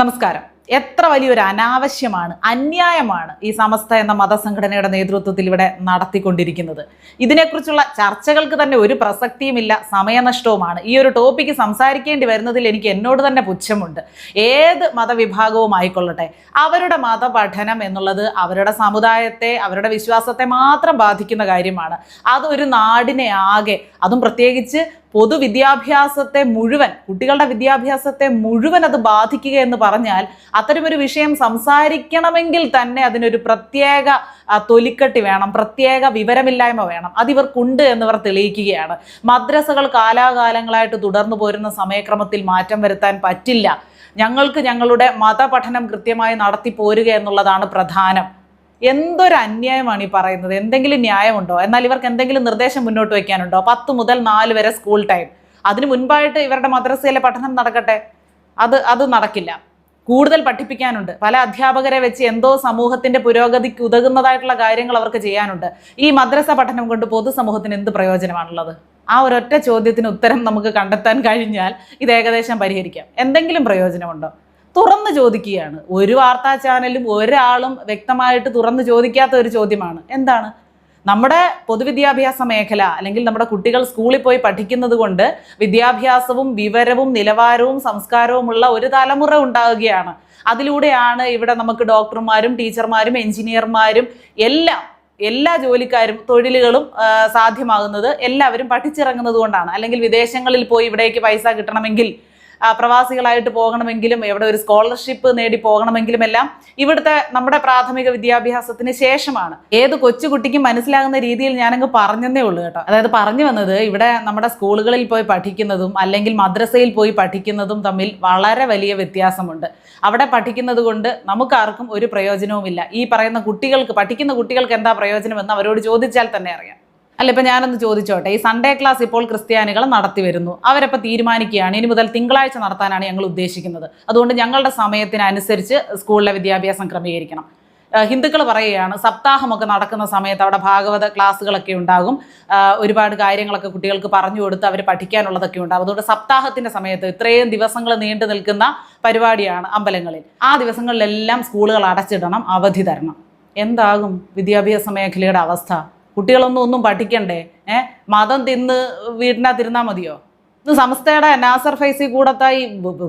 നമസ്കാരം. എത്ര വലിയൊരു അനാവശ്യമാണ് അന്യായമാണ് ഈ സമസ്ത എന്ന മതസംഘടനയുടെ നേതൃത്വത്തിൽ ഇവിടെ നടത്തിക്കൊണ്ടിരിക്കുന്നത്. ഇതിനെക്കുറിച്ചുള്ള ചർച്ചകൾക്ക് തന്നെ ഒരു പ്രസക്തിയുമില്ല സമയനഷ്ടവുമാണ്. ഈ ഒരു ടോപ്പിക്ക് സംസാരിക്കേണ്ടി വരുന്നതിൽ എനിക്ക് എന്നോട് തന്നെ പുച്ഛമുണ്ട്. ഏത് മതവിഭാഗവും ആയിക്കൊള്ളട്ടെ അവരുടെ മതപഠനം എന്നുള്ളത് അവരുടെ സമുദായത്തെ അവരുടെ വിശ്വാസത്തെ മാത്രം ബാധിക്കുന്ന കാര്യമാണ്. അത് ഒരു നാടിനെ ആകെ അതും പ്രത്യേകിച്ച് പൊതുവിദ്യാഭ്യാസത്തെ മുഴുവൻ കുട്ടികളുടെ വിദ്യാഭ്യാസത്തെ മുഴുവൻ അത് ബാധിക്കുക എന്ന് പറഞ്ഞാൽ അത്തരമൊരു വിഷയം സംസാരിക്കണമെങ്കിൽ തന്നെ അതിനൊരു പ്രത്യേക തൊലിക്കെട്ടി വേണം പ്രത്യേക വിവരമില്ലായ്മ വേണം. അതിവർക്കുണ്ട് എന്നിവർ തെളിയിക്കുകയാണ്. മദ്രസകൾ കാലാകാലങ്ങളായിട്ട് തുടർന്നു പോരുന്ന സമയക്രമത്തിൽ മാറ്റം വരുത്താൻ പറ്റില്ല. ഞങ്ങൾക്ക് ഞങ്ങളുടെ മതപഠനം കൃത്യമായി നടത്തി പോരുക എന്നുള്ളതാണ് പ്രധാനം. എന്തൊരു അന്യായമാണ് ഈ പറയുന്നത്? എന്തെങ്കിലും ന്യായമുണ്ടോ? എന്നാൽ ഇവർക്ക് എന്തെങ്കിലും നിർദ്ദേശം മുന്നോട്ട് വയ്ക്കാനുണ്ടോ? പത്ത് മുതൽ നാല് വരെ സ്കൂൾ ടൈം. അതിനു മുൻപായിട്ട് ഇവരുടെ മദ്രസയിലെ പഠനം നടക്കട്ടെ? അത് അത് നടക്കില്ല. കൂടുതൽ പഠിപ്പിക്കാനുണ്ട്. പല അധ്യാപകരെ വെച്ച് എന്തോ സമൂഹത്തിന്റെ പുരോഗതിക്ക് ഉതകുന്നതായിട്ടുള്ള കാര്യങ്ങൾ അവർക്ക് ചെയ്യാനുണ്ട്. ഈ മദ്രസ പഠനം കൊണ്ട് പൊതുസമൂഹത്തിന് എന്ത് പ്രയോജനമാണുള്ളത്? ആ ഒരൊറ്റ ചോദ്യത്തിന് ഉത്തരം നമുക്ക് കണ്ടെത്താൻ കഴിഞ്ഞാൽ ഇത് ഏകദേശം പരിഹരിക്കാം. എന്തെങ്കിലും പ്രയോജനമുണ്ടോ? തുറന്ന് ചോദിക്കുകയാണ്. ഒരു വാർത്താ ചാനലും ഒരാളും വ്യക്തമായിട്ട് തുറന്ന് ചോദിക്കാത്ത ഒരു ചോദ്യമാണ്. എന്താണ്? നമ്മുടെ പൊതുവിദ്യാഭ്യാസ മേഖല അല്ലെങ്കിൽ നമ്മുടെ കുട്ടികൾ സ്കൂളിൽ പോയി പഠിക്കുന്നത് കൊണ്ട് വിദ്യാഭ്യാസവും വിവരവും നിലവാരവും സംസ്കാരവുമുള്ള ഒരു തലമുറ ഉണ്ടാകുകയാണ്. അതിലൂടെയാണ് ഇവിടെ നമുക്ക് ഡോക്ടർമാരും ടീച്ചർമാരും എഞ്ചിനീയർമാരും എല്ലാം എല്ലാ ജോലിക്കാരും തൊഴിലുകളും സാധ്യമാകുന്നത് എല്ലാവരും പഠിച്ചിറങ്ങുന്നത് കൊണ്ടാണ്. അല്ലെങ്കിൽ വിദേശങ്ങളിൽ പോയി ഇവിടേക്ക് പൈസ കിട്ടണമെങ്കിൽ പ്രവാസികളായിട്ട് പോകണമെങ്കിലും എവിടെ ഒരു സ്കോളർഷിപ്പ് നേടി പോകണമെങ്കിലും എല്ലാം ഇവിടുത്തെ നമ്മുടെ പ്രാഥമിക വിദ്യാഭ്യാസത്തിന് ശേഷമാണ്. ഏത് കൊച്ചുകുട്ടിക്കും മനസ്സിലാകുന്ന രീതിയിൽ ഞാനങ്ങ് പറഞ്ഞതേ ഉള്ളൂ കേട്ടോ. അതായത് പറഞ്ഞു വന്നത് ഇവിടെ നമ്മുടെ സ്കൂളുകളിൽ പോയി പഠിക്കുന്നതും അല്ലെങ്കിൽ മദ്രസയിൽ പോയി പഠിക്കുന്നതും തമ്മിൽ വളരെ വലിയ വ്യത്യാസമുണ്ട്. അവിടെ പഠിക്കുന്നത് കൊണ്ട് നമുക്കാർക്കും ഒരു പ്രയോജനവുമില്ല. ഈ പറയുന്ന കുട്ടികൾക്ക് പഠിക്കുന്ന കുട്ടികൾക്ക് എന്താ പ്രയോജനമെന്ന് അവരോട് ചോദിച്ചാൽ തന്നെ അറിയാം. അല്ല ഇപ്പൊ ഞാനൊന്ന് ചോദിച്ചോട്ടെ. ഈ സൺഡേ ക്ലാസ് ഇപ്പോൾ ക്രിസ്ത്യാനികൾ നടത്തി വരുന്നു. അവരപ്പോൾ തീരുമാനിക്കുകയാണ്. ഇനി മുതൽ തിങ്കളാഴ്ച നടത്താനാണ് ഞങ്ങൾ ഉദ്ദേശിക്കുന്നത്. അതുകൊണ്ട് ഞങ്ങളുടെ സമയത്തിനനുസരിച്ച് സ്കൂളിലെ വിദ്യാഭ്യാസം ക്രമീകരിക്കണം. ഹിന്ദുക്കൾ പറയുകയാണ് സപ്താഹമൊക്കെ നടക്കുന്ന സമയത്ത് അവിടെ ഭാഗവത ക്ലാസ്സുകളൊക്കെ ഉണ്ടാകും. ഒരുപാട് കാര്യങ്ങളൊക്കെ കുട്ടികൾക്ക് പറഞ്ഞു കൊടുത്ത് അവർ പഠിക്കാനുള്ളതൊക്കെ ഉണ്ടാകും. അതുകൊണ്ട് സപ്താഹത്തിന്റെ സമയത്ത് ഇത്രയും ദിവസങ്ങൾ നീണ്ടു നിൽക്കുന്ന പരിപാടിയാണ് അമ്പലങ്ങളിൽ. ആ ദിവസങ്ങളിലെല്ലാം സ്കൂളുകൾ അടച്ചിടണം അവധി തരണം. എന്താകും വിദ്യാഭ്യാസ മേഖലയുടെ അവസ്ഥ? കുട്ടികളൊന്നും ഒന്നും പഠിക്കണ്ടേ? ഏഹ് മതം തിന്ന് വീടിനകത്തിരുന്നാൽ മതിയോ? സംസ്ഥയുടെ നാസർ ഫൈസി കൂടത്തായി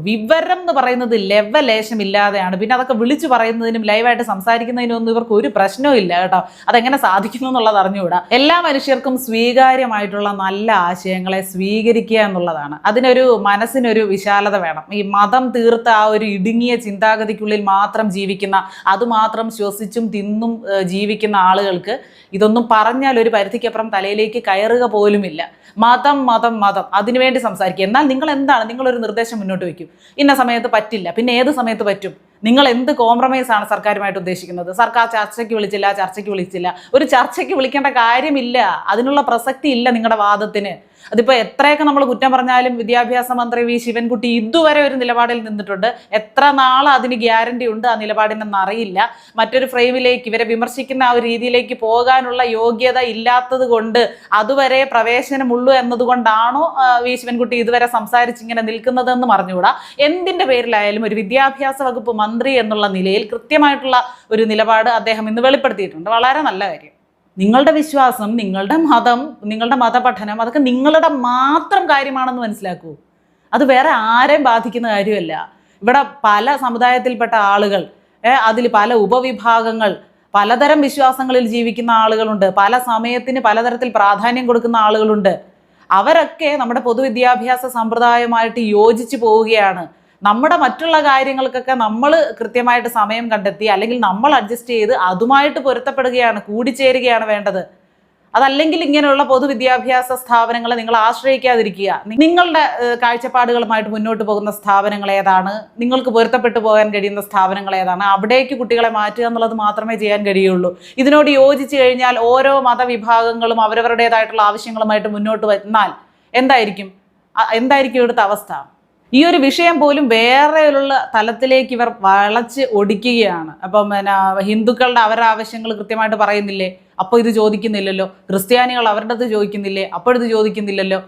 വിവരം എന്ന് പറയുന്നത് ലെവലേശം ഇല്ലാതെയാണ് പിന്നെ അതൊക്കെ വിളിച്ചു പറയുന്നതിനും ലൈവായിട്ട് സംസാരിക്കുന്നതിനും ഒന്നും ഇവർക്ക് ഒരു പ്രശ്നവും ഇല്ല കേട്ടോ. അതെങ്ങനെ സാധിക്കുന്നു എന്നുള്ളത് അറിഞ്ഞുകൂടാ. എല്ലാ മനുഷ്യർക്കും സ്വീകാര്യമായിട്ടുള്ള നല്ല ആശയങ്ങളെ സ്വീകരിക്കുക എന്നുള്ളതാണ്. അതിനൊരു മനസ്സിനൊരു വിശാലത വേണം. ഈ മതം തീർത്ത ആ ഒരു ഇടുങ്ങിയ ചിന്താഗതിക്കുള്ളിൽ മാത്രം ജീവിക്കുന്ന അതുമാത്രം ശ്വസിച്ചും തിന്നും ജീവിക്കുന്ന ആളുകൾക്ക് ഇതൊന്നും പറഞ്ഞാൽ ഒരു പരിധിക്കപ്പുറം തലയിലേക്ക് കയറുക പോലുമില്ല. മതം മതം മതം. അതിനുവേണ്ടി സംസാരിക്കുക. എന്നാൽ നിങ്ങൾ എന്താണ് നിങ്ങളൊരു നിർദ്ദേശം മുന്നോട്ട് വയ്ക്കും. ഇന്ന സമയത്ത് പറ്റില്ല. പിന്നെ ഏത് സമയത്ത് പറ്റും? നിങ്ങൾ എന്ത് കോംപ്രമൈസ് ആണ് സർക്കാരുമായിട്ട് ഉദ്ദേശിക്കുന്നത്? സർക്കാർ ചർച്ചയ്ക്ക് വിളിച്ചില്ല ചർച്ചയ്ക്ക് വിളിച്ചില്ല. ഒരു ചർച്ചയ്ക്ക് വിളിക്കേണ്ട കാര്യമില്ല. അതിനുള്ള പ്രസക്തി ഇല്ല നിങ്ങളുടെ വാദത്തിന്. അതിപ്പോൾ എത്രയൊക്കെ നമ്മൾ കുറ്റം പറഞ്ഞാലും വിദ്യാഭ്യാസ മന്ത്രി വി. ശിവൻകുട്ടി ഇതുവരെ ഒരു നിലപാടിൽ നിന്നിട്ടുണ്ട്. എത്ര നാൾ അതിന് ഗ്യാരണ്ടി ഉണ്ട് ആ നിലപാടിനെന്ന് അറിയില്ല. മറ്റൊരു ഫ്രെയിമിലേക്ക് ഇവരെ വിമർശിക്കുന്ന ആ ഒരു രീതിയിലേക്ക് പോകാനുള്ള യോഗ്യത ഇല്ലാത്തത് കൊണ്ട് അതുവരെ പ്രവേശനമുള്ളൂ എന്നതുകൊണ്ടാണോ വി. ശിവൻകുട്ടി ഇതുവരെ സംസാരിച്ചിങ്ങനെ നിൽക്കുന്നതെന്ന് പറഞ്ഞുകൂടാ എന്തിന്റെ പേരിലായാലും ഒരു വിദ്യാഭ്യാസ വകുപ്പ് മന്ത്രി എന്നുള്ള നിലയിൽ കൃത്യമായിട്ടുള്ള ഒരു നിലപാട് അദ്ദേഹം ഇന്ന് വെളിപ്പെടുത്തിയിട്ടുണ്ട്. വളരെ നല്ല കാര്യം. നിങ്ങളുടെ വിശ്വാസം നിങ്ങളുടെ മതം നിങ്ങളുടെ മതപഠനം അതൊക്കെ നിങ്ങളുടെ മാത്രം കാര്യമാണെന്ന് മനസ്സിലാക്കൂ. അത് വേറെ ആരെയും ബാധിക്കുന്ന കാര്യമല്ല. ഇവിടെ പല സമുദായത്തിൽപ്പെട്ട ആളുകൾ അതിൽ പല ഉപവിഭാഗങ്ങൾ പലതരം വിശ്വാസങ്ങളിൽ ജീവിക്കുന്ന ആളുകളുണ്ട്. പല സമയത്തിന് പലതരത്തിൽ പ്രാധാന്യം കൊടുക്കുന്ന ആളുകളുണ്ട്. അവരൊക്കെ നമ്മുടെ പൊതുവിദ്യാഭ്യാസ സമ്പ്രദായമായിട്ട് യോജിച്ചു പോവുകയാണ്. നമ്മുടെ മറ്റുള്ള കാര്യങ്ങൾക്കൊക്കെ നമ്മൾ കൃത്യമായിട്ട് സമയം കണ്ടെത്തി അല്ലെങ്കിൽ നമ്മൾ അഡ്ജസ്റ്റ് ചെയ്ത് അതുമായിട്ട് പൊരുത്തപ്പെടുകയാണ് കൂടിച്ചേരുകയാണ് വേണ്ടത്. അതല്ലെങ്കിൽ ഇങ്ങനെയുള്ള പൊതുവിദ്യാഭ്യാസ സ്ഥാപനങ്ങളെ നിങ്ങൾ ആശ്രയിക്കാതിരിക്കുക. നിങ്ങളുടെ കാഴ്ചപ്പാടുകളുമായിട്ട് മുന്നോട്ട് പോകുന്ന സ്ഥാപനങ്ങൾ ഏതാണ്? നിങ്ങൾക്ക് പൊരുത്തപ്പെട്ടു പോകാൻ കഴിയുന്ന സ്ഥാപനങ്ങൾ ഏതാണ്? അവിടേക്ക് കുട്ടികളെ മാറ്റുക എന്നുള്ളത് മാത്രമേ ചെയ്യാൻ കഴിയുള്ളൂ. ഇതിനോട് യോജിച്ചു കഴിഞ്ഞാൽ ഓരോ മതവിഭാഗങ്ങളും അവരവരുടേതായിട്ടുള്ള ആവശ്യങ്ങളുമായിട്ട് മുന്നോട്ട് വന്നാൽ എന്തായിരിക്കും? എന്തായിരിക്കും ഇവിടുത്തെ അവസ്ഥ? ഈ ഒരു വിഷയം പോലും വേറെയുള്ള തലത്തിലേക്ക് ഇവർ വളച്ച് ഒടിക്കുകയാണ്. അപ്പം പിന്നെ ഹിന്ദുക്കളുടെ അവരുടെ ആവശ്യങ്ങൾ കൃത്യമായിട്ട് പറയുന്നില്ലേ? അപ്പോൾ ഇത് ചോദിക്കുന്നില്ലല്ലോ. ക്രിസ്ത്യാനികൾ അവരുടെ അത് ചോദിക്കുന്നില്ലേ? അപ്പോൾ ഇത് ചോദിക്കുന്നില്ലല്ലോ.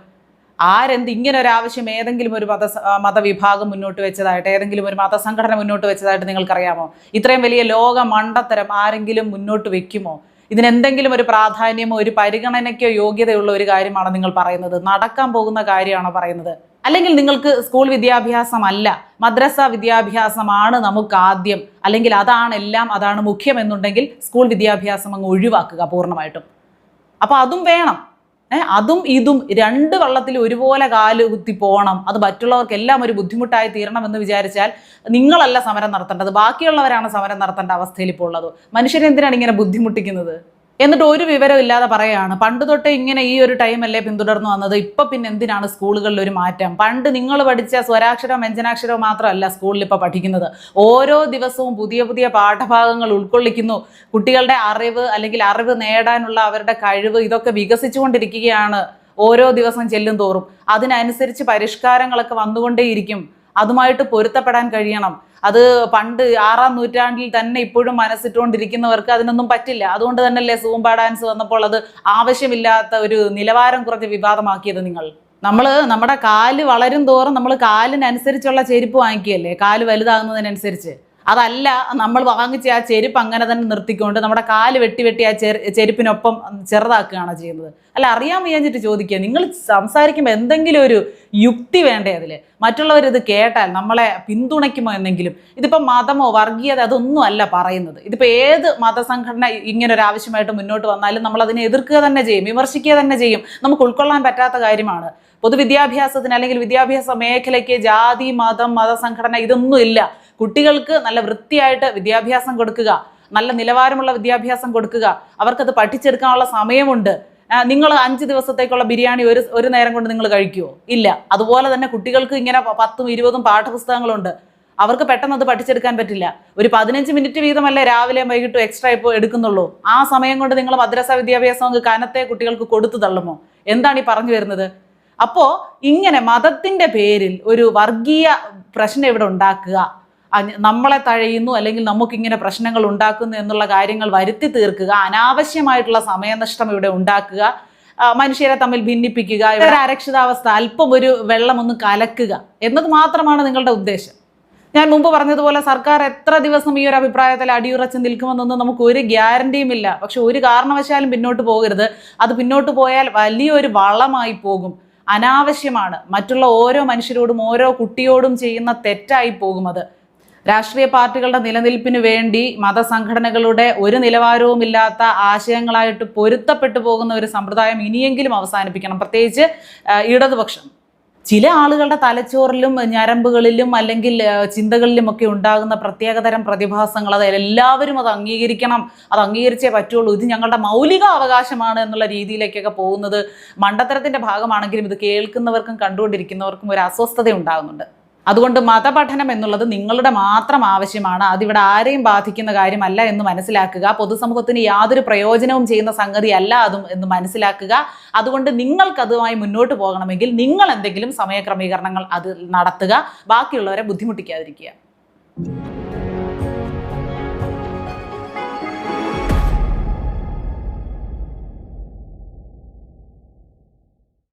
ആരെന്ത് ഇങ്ങനെ ഒരു ആവശ്യം ഏതെങ്കിലും ഒരു മത മതവിഭാഗം മുന്നോട്ട് വെച്ചതായിട്ട് ഏതെങ്കിലും ഒരു മതസംഘടന മുന്നോട്ട് വെച്ചതായിട്ട് നിങ്ങൾക്കറിയാമോ? ഇത്രയും വലിയ ലോക മണ്ടത്തരം ആരെങ്കിലും മുന്നോട്ട് വെക്കുമോ? ഇതിനെന്തെങ്കിലും ഒരു പ്രാധാന്യമോ ഒരു പരിഗണനയ്ക്കോ യോഗ്യതയുള്ള ഒരു കാര്യമാണോ നിങ്ങൾ പറയുന്നത്? നടക്കാൻ പോകുന്ന കാര്യമാണോ പറയുന്നത്? അല്ലെങ്കിൽ നിങ്ങൾക്ക് സ്കൂൾ വിദ്യാഭ്യാസമല്ല മദ്രസ വിദ്യാഭ്യാസമാണ് നമുക്ക് ആദ്യം അല്ലെങ്കിൽ അതാണ് എല്ലാം അതാണ് മുഖ്യം എന്നുണ്ടെങ്കിൽ സ്കൂൾ വിദ്യാഭ്യാസം അങ്ങ് ഒഴിവാക്കുക പൂർണമായിട്ടും. അപ്പോൾ അതും വേണം. ഏ അതും ഇതും രണ്ട് വള്ളത്തിൽ ഒരുപോലെ കാൽ കുത്തി പോകണം. അത് മറ്റുള്ളവർക്ക് എല്ലാം ഒരു ബുദ്ധിമുട്ടായി തീരണം എന്ന് വിചാരിച്ചാൽ നിങ്ങളല്ല സമരം നടത്തേണ്ടത്. ബാക്കിയുള്ളവരാണ് സമരം നടത്തേണ്ട അവസ്ഥയിൽ ഇപ്പോൾ ഉള്ളത്. മനുഷ്യരെന്തിനാണ് ഇങ്ങനെ ബുദ്ധിമുട്ടിക്കുന്നത്? എന്നിട്ട് ഒരു വിവരം ഇല്ലാതെ പറയാണ് പണ്ട് തൊട്ടേ ഇങ്ങനെ ഈ ഒരു ടൈമല്ലേ പിന്തുടർന്നു വന്നത്? ഇപ്പൊ പിന്നെ എന്തിനാണ് സ്കൂളുകളിൽ ഒരു മാറ്റം? പണ്ട് നിങ്ങൾ പഠിച്ച സ്വരാക്ഷരവും വ്യഞ്ജനാക്ഷരവും മാത്രമല്ല സ്കൂളിൽ ഇപ്പൊ പഠിക്കുന്നത്. ഓരോ ദിവസവും പുതിയ പുതിയ പാഠഭാഗങ്ങൾ ഉൾക്കൊള്ളിക്കുന്നു. കുട്ടികളുടെ അറിവ് അല്ലെങ്കിൽ അറിവ് നേടാനുള്ള അവരുടെ കഴിവ് ഇതൊക്കെ വികസിച്ചുകൊണ്ടിരിക്കുകയാണ്. ഓരോ ദിവസം ചെല്ലും തോറും. അതിനനുസരിച്ച് പരിഷ്കാരങ്ങളൊക്കെ വന്നുകൊണ്ടേയിരിക്കും. അതുമായിട്ട് പൊരുത്തപ്പെടാൻ കഴിയണം. അത് പണ്ട് ആറാം നൂറ്റാണ്ടിൽ തന്നെ ഇപ്പോഴും മനസ്സിട്ടുകൊണ്ടിരിക്കുന്നവർക്ക് അതിനൊന്നും പറ്റില്ല. അതുകൊണ്ട് തന്നെയല്ലേ സൂമ്പ ഡാൻസ് വന്നപ്പോൾ അത് ആവശ്യമില്ലാത്ത ഒരു നിലവാരം കുറച്ച് വിവാദമാക്കിയത് നിങ്ങൾ? നമ്മൾ നമ്മുടെ കാൽ വളരും തോറും നമ്മൾ കാലിനനുസരിച്ചുള്ള ചെരുപ്പ് വാങ്ങിക്കുകയല്ലേ? കാൽ വലുതാകുന്നതിനനുസരിച്ച്. അതല്ല നമ്മൾ വാങ്ങിച്ച ആ ചെരുപ്പ് അങ്ങനെ തന്നെ നിർത്തിക്കൊണ്ട് നമ്മുടെ കാൽ വെട്ടി വെട്ടി ആ ചെരു ചെരുപ്പിനൊപ്പം ചെറുതാക്കുകയാണ് ചെയ്യുന്നത്. അല്ല അറിയാൻ വയ്യാഞ്ഞിട്ട് ചോദിക്കുക. നിങ്ങൾ സംസാരിക്കുമ്പോൾ എന്തെങ്കിലും ഒരു യുക്തി വേണ്ടേ അതിൽ മറ്റുള്ളവർ ഇത് കേട്ടാൽ നമ്മളെ പിന്തുണയ്ക്കുമോ എന്നെങ്കിലും? ഇതിപ്പോൾ മതമോ വർഗീയത അതൊന്നും അല്ല പറയുന്നത്. ഇതിപ്പോൾ ഏത് മതസംഘടന ഇങ്ങനെ ഒരു ആവശ്യമായിട്ട് മുന്നോട്ട് വന്നാലും നമ്മൾ അതിനെ എതിർക്കുക തന്നെ ചെയ്യും വിമർശിക്കുക തന്നെ ചെയ്യും. നമുക്ക് ഉൾക്കൊള്ളാൻ പറ്റാത്ത കാര്യമാണ്. പൊതുവിദ്യാഭ്യാസത്തിന് അല്ലെങ്കിൽ വിദ്യാഭ്യാസ മേഖലയ്ക്ക് ജാതി മതം മതസംഘടന ഇതൊന്നും ഇല്ല കുട്ടികൾക്ക് നല്ല വൃത്തിയായിട്ട് വിദ്യാഭ്യാസം കൊടുക്കുക നല്ല നിലവാരമുള്ള വിദ്യാഭ്യാസം കൊടുക്കുക അവർക്കത് പഠിച്ചെടുക്കാനുള്ള സമയമുണ്ട്. നിങ്ങൾ അഞ്ച് ദിവസത്തേക്കുള്ള ബിരിയാണി ഒരു ഒരു നേരം കൊണ്ട് നിങ്ങൾ കഴിക്കുമോ ഇല്ല. അതുപോലെ തന്നെ കുട്ടികൾക്ക് ഇങ്ങനെ പത്തും ഇരുപതും പാഠപുസ്തകങ്ങളുണ്ട്. അവർക്ക് പെട്ടെന്ന് അത് പഠിച്ചെടുക്കാൻ പറ്റില്ല. ഒരു പതിനഞ്ച് മിനിറ്റ് വീതമല്ലേ രാവിലെ വൈകിട്ടും എക്സ്ട്രാ ഇപ്പോൾ എടുക്കുന്നുള്ളൂ. ആ സമയം കൊണ്ട് നിങ്ങൾ മദ്രസ വിദ്യാഭ്യാസം അങ്ങ് കനത്തെ കുട്ടികൾക്ക് കൊടുത്തു തള്ളുമോ? എന്താണ് ഈ പറഞ്ഞു വരുന്നത്? അപ്പോ ഇങ്ങനെ മതത്തിന്റെ പേരിൽ ഒരു വർഗീയ പ്രശ്നം ഇവിടെ ഉണ്ടാക്കുക. നമ്മളെ തഴയുന്നു അല്ലെങ്കിൽ നമുക്കിങ്ങനെ പ്രശ്നങ്ങൾ ഉണ്ടാക്കുന്നു എന്നുള്ള കാര്യങ്ങൾ വരുത്തി തീർക്കുക അനാവശ്യമായിട്ടുള്ള സമയനഷ്ടം ഇവിടെ ഉണ്ടാക്കുക മനുഷ്യരെ തമ്മിൽ ഭിന്നിപ്പിക്കുക ഇവരുടെ അരക്ഷിതാവസ്ഥ അല്പം ഒരു വെള്ളം ഒന്ന് കലക്കുക എന്നത് മാത്രമാണ് നിങ്ങളുടെ ഉദ്ദേശം. ഞാൻ മുമ്പ് പറഞ്ഞതുപോലെ സർക്കാർ എത്ര ദിവസം ഈ ഒരു അഭിപ്രായത്തിൽ അടിയുറച്ച് നിൽക്കുമെന്നൊന്നും നമുക്ക് ഒരു ഗ്യാരണ്ടിയും ഇല്ല. പക്ഷെ ഒരു കാരണവശാലും പിന്നോട്ട് പോകരുത്. അത് പിന്നോട്ട് പോയാൽ വലിയൊരു വളമായി പോകും. അനാവശ്യമാണ്. മറ്റുള്ള ഓരോ മനുഷ്യരോടും ഓരോ കുട്ടിയോടും ചെയ്യുന്ന തെറ്റായി പോകും അത്. രാഷ്ട്രീയ പാർട്ടികളുടെ നിലനിൽപ്പിനു വേണ്ടി മതസംഘടനകളുടെ ഒരു നിലവാരവുമില്ലാത്ത ആശയങ്ങളായിട്ട് പൊരുത്തപ്പെട്ടു പോകുന്ന ഒരു സമ്പ്രദായം ഇനിയെങ്കിലും അവസാനിപ്പിക്കണം. പ്രത്യേകിച്ച് ഇടതുപക്ഷം. ചില ആളുകളുടെ തലച്ചോറിലും ഞരമ്പുകളിലും അല്ലെങ്കിൽ ചിന്തകളിലും ഒക്കെ ഉണ്ടാകുന്ന പ്രത്യേകതരം പ്രതിഭാസങ്ങൾ അത് എല്ലാവരും അത് അംഗീകരിക്കണം അത് അംഗീകരിച്ചേ പറ്റുള്ളൂ. ഇത് ഞങ്ങളുടെ മൗലിക അവകാശമാണ് എന്നുള്ള രീതിയിലേക്കൊക്കെ പോകുന്നത് മണ്ടത്തരത്തിന്റെ ഭാഗമാണെങ്കിലും ഇത് കേൾക്കുന്നവർക്കും കണ്ടുകൊണ്ടിരിക്കുന്നവർക്കും ഒരു അസ്വസ്ഥത ഉണ്ടാകുന്നുണ്ട്. അതുകൊണ്ട് മതപഠനം എന്നുള്ളത് നിങ്ങളുടെ മാത്രം ആവശ്യമാണ്. അതിവിടെ ആരെയും ബാധിക്കുന്ന കാര്യമല്ല എന്ന് മനസ്സിലാക്കുക. പൊതുസമൂഹത്തിന് യാതൊരു പ്രയോജനവും ചെയ്യുന്ന സംഗതിയല്ല അതും എന്ന് മനസ്സിലാക്കുക. അതുകൊണ്ട് നിങ്ങൾക്കതുമായി മുന്നോട്ട് പോകണമെങ്കിൽ നിങ്ങൾ എന്തെങ്കിലും സമയക്രമീകരണങ്ങൾ അത് നടത്തുക. ബാക്കിയുള്ളവരെ ബുദ്ധിമുട്ടിക്കാതിരിക്കുക.